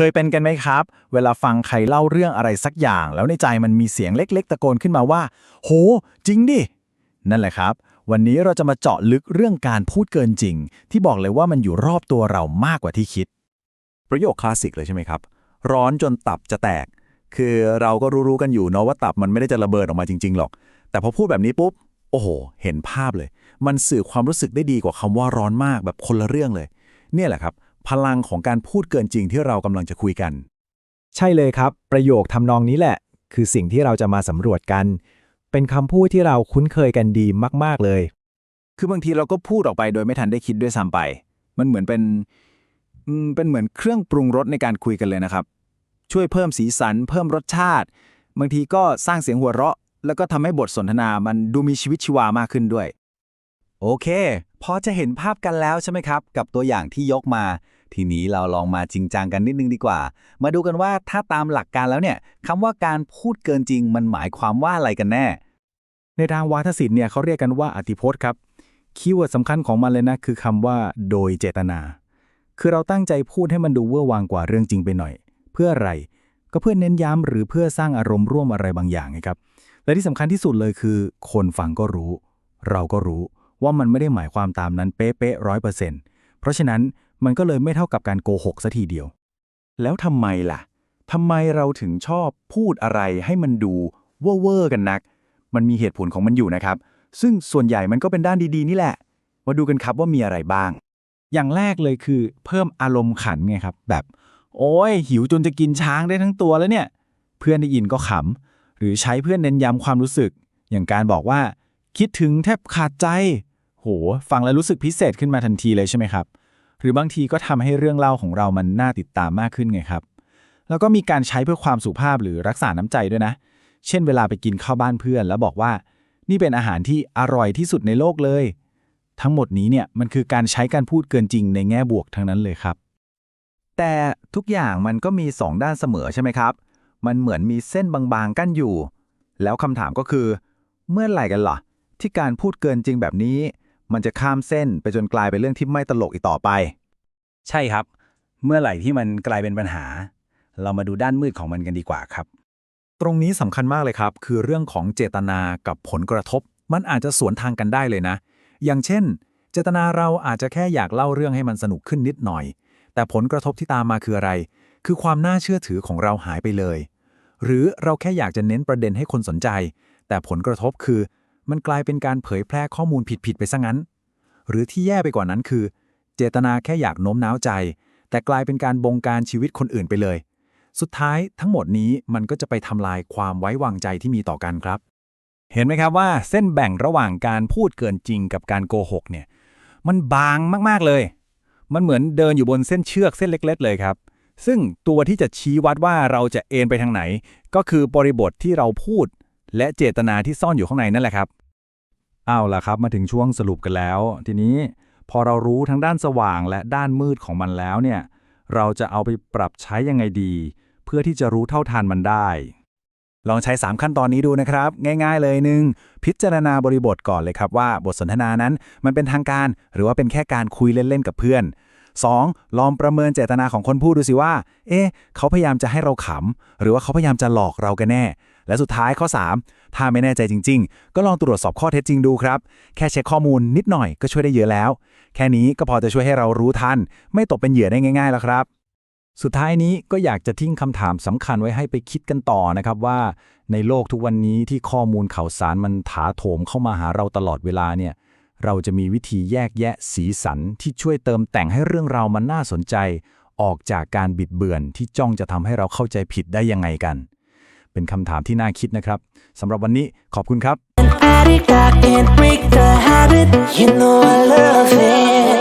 เคยเป็นกันไหมครับ เวลาฟังใครเล่าเรื่องอะไรสักอย่าง แล้วในใจมันมีเสียงเล็ก ๆ ตะโกนขึ้นมาว่า โห จริงดิ นั่นแหละครับ วันนี้เราจะมาเจาะลึกเรื่องการพูดเกินจริง ที่บอกเลยว่ามันอยู่รอบตัวเรามากกว่าที่คิด ประโยคคลาสสิกเลยใช่ไหมครับ ร้อนจนตับจะแตก คือเราก็รู้ๆกันอยู่เนาะว่าตับมันไม่ได้จะระเบิดออกมาจริง ๆ หรอก แต่พอพูดแบบนี้ปุ๊บ โอ้โห เห็นภาพเลย มันสื่อความรู้สึกได้ดีกว่าคำว่าร้อนมากแบบคนละเรื่องเลย เนี่ยแหละครับ พลังของการพูดเกินจริงที่เรากำลังจะคุยกัน ใช่เลยครับ ประโยคทำนองนี้แหละ คือสิ่งที่เราจะมาสำรวจกัน เป็นคำพูดที่เราคุ้นเคยกันดีมาก ๆเลย คือบางทีเราก็พูดออกไปโดยไม่ทันได้คิดด้วยซ้ำไป มันเหมือนเป็นอืมเป็นเหมือนเครื่องปรุงรสในการคุยกันเลยนะครับ ช่วยเพิ่มสีสัน เพิ่มรสชาติ บางทีก็สร้างเสียงหัวเราะ แล้วก็ทำให้บทสนทนามันดูมีชีวิตชีวามากขึ้นด้วย โอเค พอจะเห็นภาพกันแล้วใช่ไหมครับ กับตัวอย่างที่ยกมา ทีนี้เราลองมาจริงจังกันนิดนึงดีกว่า มาดูกันว่าถ้าตามหลักการแล้วเนี่ยคำว่าการพูดเกินจริง มันหมายความว่าอะไรกันแน่ ในทางวาทศิลป์เนี่ยเขาเรียกกันว่าอธิพจน์ครับคีย์เวิร์ดสำคัญของมันเลยนะคือคำว่า โดยเจตนา คือเราตั้งใจพูดให้มันดูเวอร์วางกว่าเรื่องจริงไปหน่อย เพื่ออะไรก็เพื่อเน้นย้ำหรือเพื่อสร้างอารมณ์ร่วมอะไรบางอย่างไงครับ และที่สำคัญที่สุดเลยคือ คนฟังก็รู้ เราก็รู้ว่ามันไม่ได้หมายความตามนั้นเป๊ะๆร้อยเปอร์เซ็นต์เพราะฉะนั้น มันก็เลยไม่เท่ากับการโกหกซะทีเดียว แล้วทำไมล่ะทำไมเราถึงชอบพูดอะไรให้มันดูเว่อร์ๆกันนัก มันมีเหตุผลของมันอยู่นะครับ ซึ่งส่วนใหญ่มันก็เป็นด้านดีๆ นี่แหละ มาดูกันครับว่ามีอะไรบ้าง อย่างแรกเลยคือเพิ่มอารมณ์ขันไงครับ แบบ โอ้ยหิวจนจะกินช้างได้ทั้งตัวแล้วเนี่ย เพื่อนได้ยินก็ขำ หรือใช้เพื่อนเน้นย้ำความรู้สึก อย่างการบอกว่า คิดถึงแทบขาดใจ โห ฟังแล้วรู้สึกพิเศษขึ้นมาทันทีเลยใช่ไหมครับ หรือบางทีก็ทำให้เรื่องเล่าของเรามันน่าติดตามมากขึ้นไงครับ แล้วก็มีการใช้เพื่อความสุภาพหรือรักษาน้ำใจด้วยนะ เช่น เวลาไปกินข้าวบ้านเพื่อน แล้วบอกว่า นี่เป็นอาหารที่อร่อยที่สุดในโลกเลย ทั้งหมดนี้เนี่ยมันคือการใช้การพูดเกินจริงในแง่บวกทั้งนั้นเลยครับ แต่ทุกอย่างมันก็มีสองด้านเสมอใช่ไหมครับ มันเหมือนมีเส้นบางๆกั้นอยู่ แล้วคำถามก็คือ เมื่อไหร่กันล่ะ ที่การพูดเกินจริงแบบนี้ มันจะข้ามเส้นไปจนกลายเป็นเรื่องที่ไม่ตลกอีกต่อไป ใช่ครับ เมื่อไหร่ที่มันกลายเป็นปัญหา เรามาดูด้านมืดของมันกันดีกว่าครับ ตรงนี้สำคัญมากเลยครับ คือเรื่องของเจตนากับผลกระทบ มันอาจจะสวนทางกันได้เลยนะ อย่างเช่น เจตนาเราอาจจะแค่อยากเล่าเรื่องให้มันสนุกขึ้นนิดหน่อย แต่ผลกระทบที่ตามมาคืออะไร คือความน่าเชื่อถือของเราหายไปเลย หรือเราแค่อยากจะเน้นประเด็นให้คนสนใจ แต่ผลกระทบคือ มันกลายเป็นการเผยแพร่ข้อมูลผิดๆไปซะงั้น หรือที่แย่ไปกว่านั้นคือ เจตนาแค่อยากโน้มน้าวใจ แต่กลายเป็นการบงการชีวิตคนอื่นไปเลย สุดท้ายทั้งหมดนี้มันก็จะไปทำลายความไว้วางใจที่มีต่อกันครับ เห็นไหมครับว่าเส้นแบ่งระหว่างการพูดเกินจริงกับการโกหกเนี่ยมันบางมากๆเลย มันเหมือนเดินอยู่บนเส้นเชือกเส้นเล็ก ๆ เลยครับซึ่งตัวที่จะชี้วัดว่าเราจะเอนไปทางไหน ก็คือบริบทที่เราพูด และเจตนาที่ซ่อนอยู่ข้างในนั่นแหละครับเอาล่ะครับ มาถึงช่วงสรุปกันแล้ว ทีนี้พอเรารู้ทั้งด้านสว่างและด้านมืดของมันแล้วเนี่ยเราจะเอาไปปรับใช้ยังไงดี เพื่อที่จะรู้เท่าทันมันได้ ลองใช้ 3 ขั้นตอนนี้ดูนะครับ ง่าย ๆ เลยหนึ่งพิจารณาบริบทก่อนเลยครับว่าบทสนทนานั้นมันเป็นทางการ หรือว่าเป็นแค่การคุยเล่น ๆ กับเพื่อน 2. ลองประเมินเจตนาของคนพูดดูสิว่า เอ๊ะ เขาพยายามจะให้เราขำ หรือว่าเขาพยายามจะหลอกเรากันแน่ และสุดท้ายข้อ 3 ถ้าไม่แน่ใจจริง ๆ ก็ลองตรวจสอบข้อเท็จจริงดูครับ แค่เช็คข้อมูลนิดหน่อยก็ช่วยได้เยอะแล้ว แค่นี้ก็พอจะช่วยให้เรารู้ทัน ไม่ตกเป็นเหยื่อได้ง่าย ๆ แล้วครับ สุดท้ายนี้ก็อยากจะทิ้งคำถามสำคัญไว้ให้ไปคิดกันต่อนะครับว่า ในโลกทุกวันนี้ที่ข้อมูลข่าวสารมันถาโถมเข้ามาหาเราตลอดเวลาเนี่ยเราจะมีวิธีแยกแยะสีสันที่ช่วยเติมแต่งให้เรื่องราวมันน่าสนใจ ออกจากการบิดเบือนที่จ้องจะทำให้เราเข้าใจผิดได้ยังไงกัน เป็นคำถามที่น่าคิดนะครับสำหรับวันนี้ขอบคุณครับ addict, I can't break the habit. You know I love it.